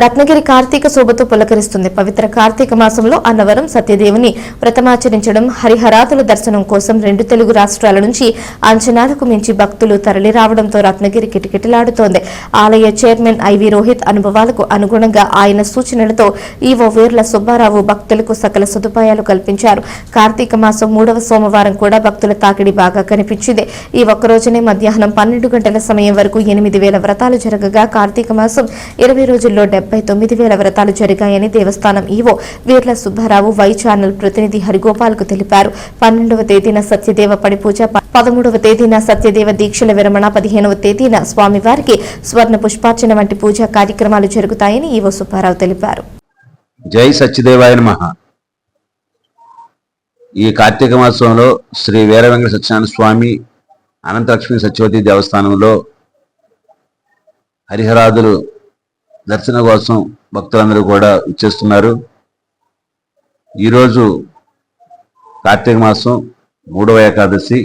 రత్నగిరి కార్తీక శోభతో పులకరిస్తుంది. పవిత్ర కార్తీక మాసంలో అన్నవరం సత్యదేవుని వ్రతమాచరించడం హరిహరాతుల దర్శనం కోసం రెండు తెలుగు రాష్ట్రాల నుంచి అంచనాలకు మించి భక్తులు తరలి రావడంతో రత్నగిరి కిటకిటలాడుతోంది. ఆలయ చైర్మన్ ఐవి రోహిత్ అనుభవాలకు అనుగుణంగా ఆయన సూచనలతో ఈవో వేర్ల సుబ్బారావు భక్తులకు సకల సదుపాయాలు కల్పించారు. కార్తీక మాసం మూడవ సోమవారం కూడా భక్తుల తాకిడి బాగా కనిపించింది. ఈ ఒక్కరోజునే మధ్యాహ్నం పన్నెండు గంటల సమయం వరకు ఎనిమిది వేల వ్రతాలు జరగగా కార్తీక మాసం ఇరవై రోజుల్లో డెబ్బై తొమ్మిది వేల వ్రతాలు జరిగాయని దేవస్థానం EO Veerla Subbarao Y channel ప్రతినిధి హరిగోపాల్కు తెలిపారు. పన్నెండవ తేదీన సత్యదేవ పడి పూజ పదమూడవ తేదీన సత్యదేవ దీక్షల విరమణ పదిహేనవ తేదీన స్వామివారికి స్వర్ణ పుష్పార్చన వంటి పూజా కార్యక్రమాలు జరుగుతాయని ఈవో సుబ్బారావు తెలిపారు. జై సత్యదేవాయ నమ. ఈ కార్తీక మాసంలో శ్రీ వీర వెంకట సత్యనారాయణ స్వామి అనంతలక్ష్మి సత్యవతి దేవస్థానంలో హరిహరాదులు దర్శన కోసం భక్తులందరూ కూడా ఇచ్చేస్తున్నారు. ఈరోజు కార్తీక మాసం మూడవ ఏకాదశి.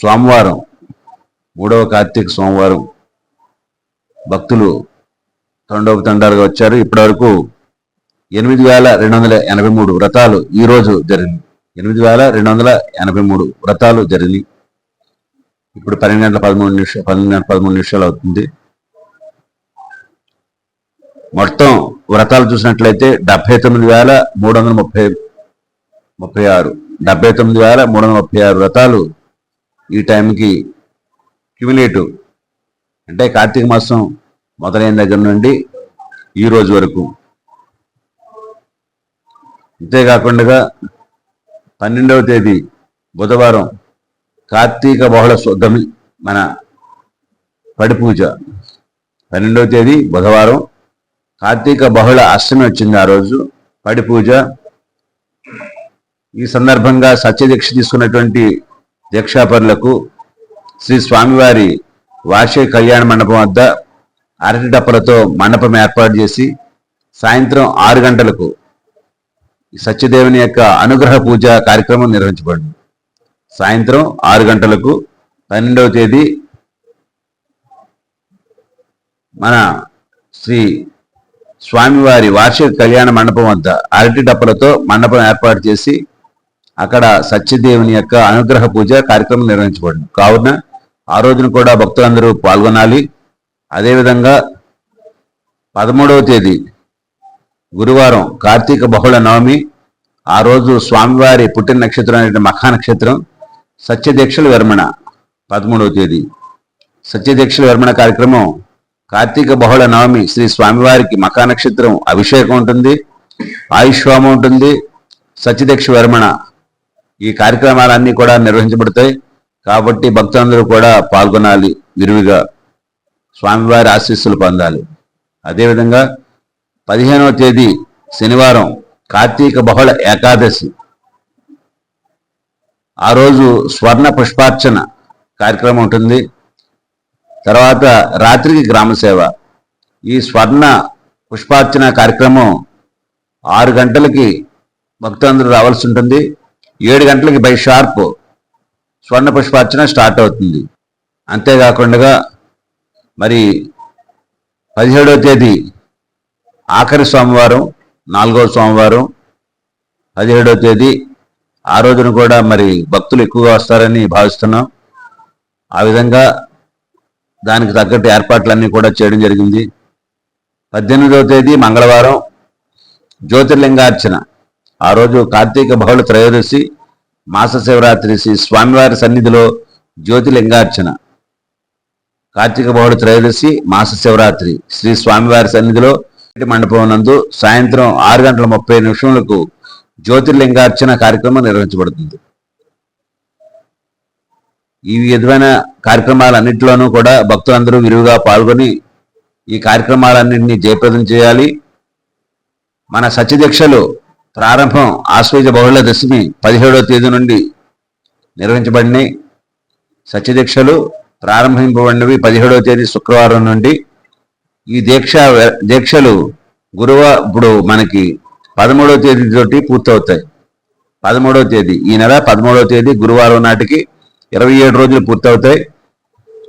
సోమవారం మూడవ కార్తీక సోమవారం భక్తులు తండోపతండాలుగా వచ్చారు. ఇప్పటివరకు ఎనిమిది వేల రెండు వందల ఎనభై మూడు వ్రతాలు ఈరోజు జరిగింది ఎనిమిది వేల రెండు వందల ఎనభై మూడు వ్రతాలు జరిగినాయి. ఇప్పుడు పన్నెండు గంటల పదమూడు నిమిషాలు పన్నెండు గంటల పదమూడు నిమిషాలు అవుతుంది. మొత్తం వ్రతాలు చూసినట్లయితే డెబ్బై తొమ్మిది వేల మూడు వందల ముప్పై ముప్పై ఆరు. డెబ్బై తొమ్మిది వేల మూడు వందల ముప్పై ఆరు వ్రతాలు ఈ టైంకి క్యుములేటివ్. అంటే కార్తీక మాసం మొదలైన దగ్గర నుండి ఈ రోజు వరకు. అంతేకాకుండా పన్నెండవ తేదీ బుధవారం కార్తీక బహుళ శుద్ధమి మన పడి పూజ పన్నెండవ తేదీ బుధవారం. కార్తీక బహుళ అష్టమి వచ్చింది ఆ రోజు. పడి పూజ ఈ సందర్భంగా సత్యదీక్ష తీసుకున్నటువంటి దీక్షాపరులకు శ్రీ స్వామివారి వార్షిక కళ్యాణ మండపం వద్ద అరటి డప్పలతో మండపం ఏర్పాటు చేసి సాయంత్రం ఆరు గంటలకు సత్యదేవుని యొక్క అనుగ్రహ పూజ కార్యక్రమం నిర్వహించబడింది. సాయంత్రం ఆరు గంటలకు పన్నెండవ తేదీ మన శ్రీ స్వామివారి వార్షిక కళ్యాణ మండపం వద్ద అరటి డప్పలతో మండపం ఏర్పాటు చేసి అక్కడ సత్యదేవుని యొక్క అనుగ్రహ పూజ కార్యక్రమం నిర్వహించబడింది. కావున ఆ రోజున కూడా భక్తులందరూ పాల్గొనాలి. అదేవిధంగా పదమూడవ తేదీ గురువారం కార్తీక బహుళ నవమి. ఆ రోజు స్వామివారి పుట్టిన నక్షత్రం అయిన మఖా నక్షత్రం. సత్యదీక్షల విరమణ పదమూడవ తేదీ. సత్యదీక్షల విరమణ కార్యక్రమం కార్తీక బహుళ నవమి శ్రీ స్వామివారికి మకా నక్షత్రం అభిషేకం ఉంటుంది ఆయుష్వామం ఉంటుంది. సత్యదీక్ష విరమణ ఈ కార్యక్రమాలన్నీ కూడా నిర్వహించబడతాయి. కాబట్టి భక్తులందరూ కూడా పాల్గొనాలి విరివిగా స్వామివారి ఆశీస్సులు పొందాలి. అదేవిధంగా పదిహేనవ తేదీ శనివారం కార్తీక బహుళ ఏకాదశి. ఆ రోజు స్వర్ణ పుష్పార్చన కార్యక్రమం ఉంటుంది. తర్వాత రాత్రికి గ్రామ సేవ. ఈ స్వర్ణ పుష్పార్చన కార్యక్రమం ఆరు గంటలకి భక్తులందరూ రావాల్సి ఉంటుంది. ఏడు గంటలకి బై షార్ప్ స్వర్ణ పుష్పార్చన స్టార్ట్ అవుతుంది. అంతేకాకుండా మరి పదిహేడవ తేదీ ఆఖరి సోమవారం నాలుగవ సోమవారం పదిహేడవ తేదీ ఆ రోజున కూడా మరి భక్తులు ఎక్కువగా వస్తారని భావిస్తున్నాం. ఆ విధంగా దానికి తగ్గట్టు ఏర్పాట్లన్నీ కూడా చేయడం జరిగింది. పద్దెనిమిదవ తేదీ మంగళవారం జ్యోతిర్లింగార్చన. ఆ రోజు కార్తీక బహుళ త్రయోదశి మాస శివరాత్రి శ్రీ స్వామివారి సన్నిధిలో జ్యోతిర్లింగార్చన. కార్తీక బహుళ త్రయోదశి మాస శివరాత్రి శ్రీ స్వామివారి సన్నిధిలో మండపం నందు సాయంత్రం ఆరు గంటల ముప్పై నిమిషములకు జ్యోతిర్లింగార్చన కార్యక్రమం నిర్వహించబడుతుంది. ఈ విధమైన కార్యక్రమాలన్నింటిలోనూ కూడా భక్తులందరూ విరివిగా పాల్గొని ఈ కార్యక్రమాలన్నింటినీ జయప్రదం చేయాలి. మన సత్యదీక్షలు ప్రారంభం ఆశ్వేజ బహుళ దశమి పదిహేడవ తేదీ నుండి నిర్వహించబడినాయి. సత్యదీక్షలు ప్రారంభింపబడినవి పదిహేడవ తేదీ శుక్రవారం నుండి. ఈ దీక్ష దీక్షలు గురువ ఇప్పుడు మనకి పదమూడవ తేదీ తోటి పూర్తవుతాయి. పదమూడవ తేదీ. ఈ నెల పదమూడవ తేదీ గురువారం నాటికి ఇరవై ఏడు రోజులు పూర్తవుతాయి.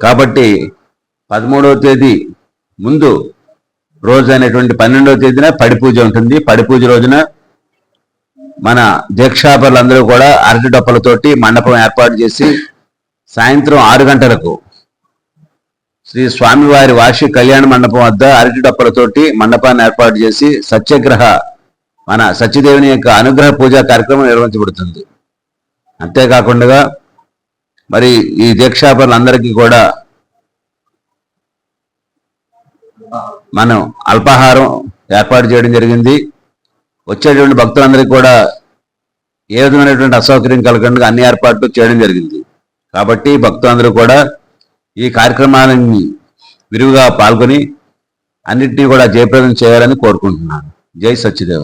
కాబట్టి పదమూడవ తేదీ ముందు రోజు అయినటువంటి పన్నెండవ తేదీన పడి పూజ ఉంటుంది. పడిపూజ రోజున మన దీక్షాపరులందరూ కూడా అరటి డొప్పలతోటి మండపం ఏర్పాటు చేసి సాయంత్రం ఆరు గంటలకు శ్రీ స్వామివారి వార్షిక కళ్యాణ మండపం వద్ద అరటి డొప్పలతోటి మండపాన్ని ఏర్పాటు చేసి సత్యగ్రహ మన సత్యదేవుని యొక్క అనుగ్రహ పూజా కార్యక్రమం నిర్వహించబడుతుంది. అంతేకాకుండా మరి ఈ దీక్షాపరులందరికీ కూడా మనం అల్పాహారం ఏర్పాటు చేయడం జరిగింది. వచ్చేటువంటి భక్తులందరికీ కూడా ఏ విధమైనటువంటి అసౌకర్యం కలగకుండా అన్ని ఏర్పాట్లు చేయడం జరిగింది. కాబట్టి భక్తులందరూ కూడా ఈ కార్యక్రమాలని విరివిగా పాల్గొని అన్నింటినీ కూడా జయప్రదం చేయాలని కోరుకుంటున్నాను. జై సత్యదేవ.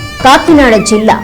కాకినాడ జిల్లా